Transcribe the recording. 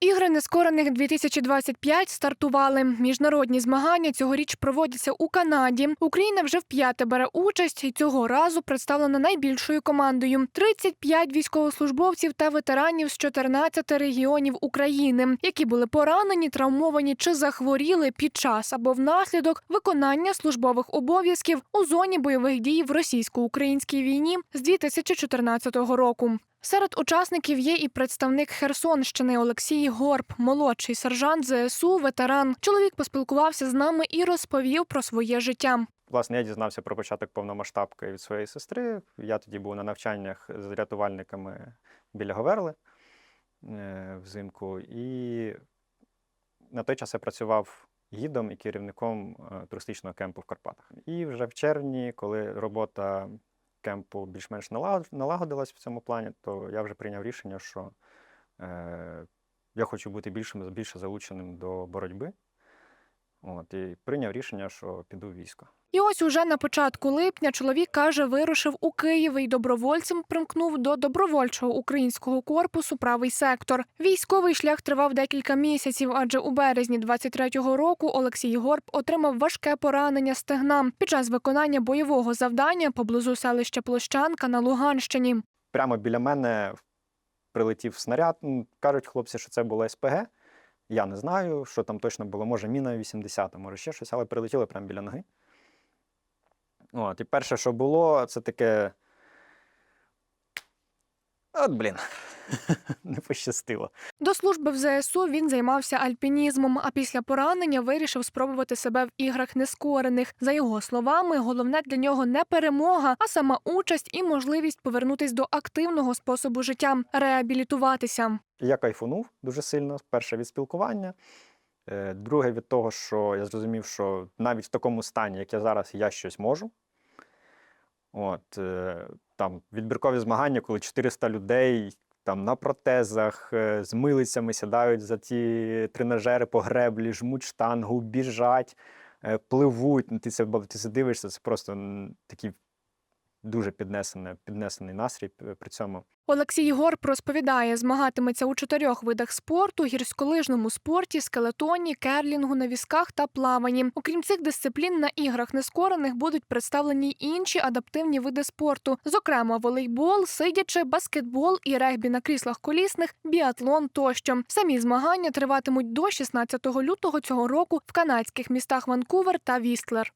Ігри нескорених 2025 стартували. Міжнародні змагання цьогоріч проводяться у Канаді. Україна вже вп'яте бере участь і цього разу представлена найбільшою командою: 35 військовослужбовців та ветеранів з 14 регіонів України, які були поранені, травмовані чи захворіли під час або внаслідок виконання службових обов'язків у зоні бойових дій в російсько-українській війні з 2014 року. Серед учасників є і представник Херсонщини Олексій Горб, молодший сержант ЗСУ, ветеран. Чоловік поспілкувався з нами і розповів про своє життя. Власне, я дізнався про початок повномасштабки від своєї сестри. Я тоді був на навчаннях з рятувальниками біля Говерли е, взимку. І на той час я працював гідом і керівником е, туристичного кемпу в Карпатах. І вже в червні, коли робота кемпу більш-менш налаг- налагодилась в цьому плані, то я вже прийняв рішення, що е, я хочу бути більшим, більше залученим до боротьби. От, і прийняв рішення, що піду в військо. І ось уже на початку липня чоловік каже, вирушив у Київ і добровольцем примкнув до добровольчого українського корпусу правий сектор. Військовий шлях тривав декілька місяців, адже у березні 23-го року Олексій Горб отримав важке поранення стегна під час виконання бойового завдання поблизу селища Площанка на Луганщині. прямо біля мене прилетів снаряд. Кажуть хлопці, що це було СПГ. Я не знаю, що там точно було. Може, міна 80, може ще щось, але прилетіло прямо біля ноги. От, і перше, що було, це таке. От, блін, не пощастило. До служби в ЗСУ він займався альпінізмом, а після поранення вирішив спробувати себе в іграх нескорених. За його словами, головне для нього не перемога, а сама участь і можливість повернутись до активного способу життя, реабілітуватися. Я кайфунув дуже сильно. Перше від спілкування. Е, Друге від того, що я зрозумів, що навіть в такому стані, як я зараз, я щось можу. От, е, там відбіркові змагання, коли 400 людей там на протезах е, з милицями сідають за ті тренажери по греблі, жмуть штангу, біжать, е, пливуть. Ну, Ти це, ти це дивишся, це просто такі дуже піднесений, піднесений настрій при цьому. Олексій Горб розповідає, змагатиметься у чотирьох видах спорту: гірськолижному спорті, скелетоні, керлінгу на візках та плаванні. Окрім цих дисциплін, на іграх нескорених будуть представлені інші адаптивні види спорту, зокрема волейбол, сидячи, баскетбол і регбі на кріслах колісних, біатлон тощо. Самі змагання триватимуть до 16 лютого цього року в канадських містах Ванкувер та Вістлер.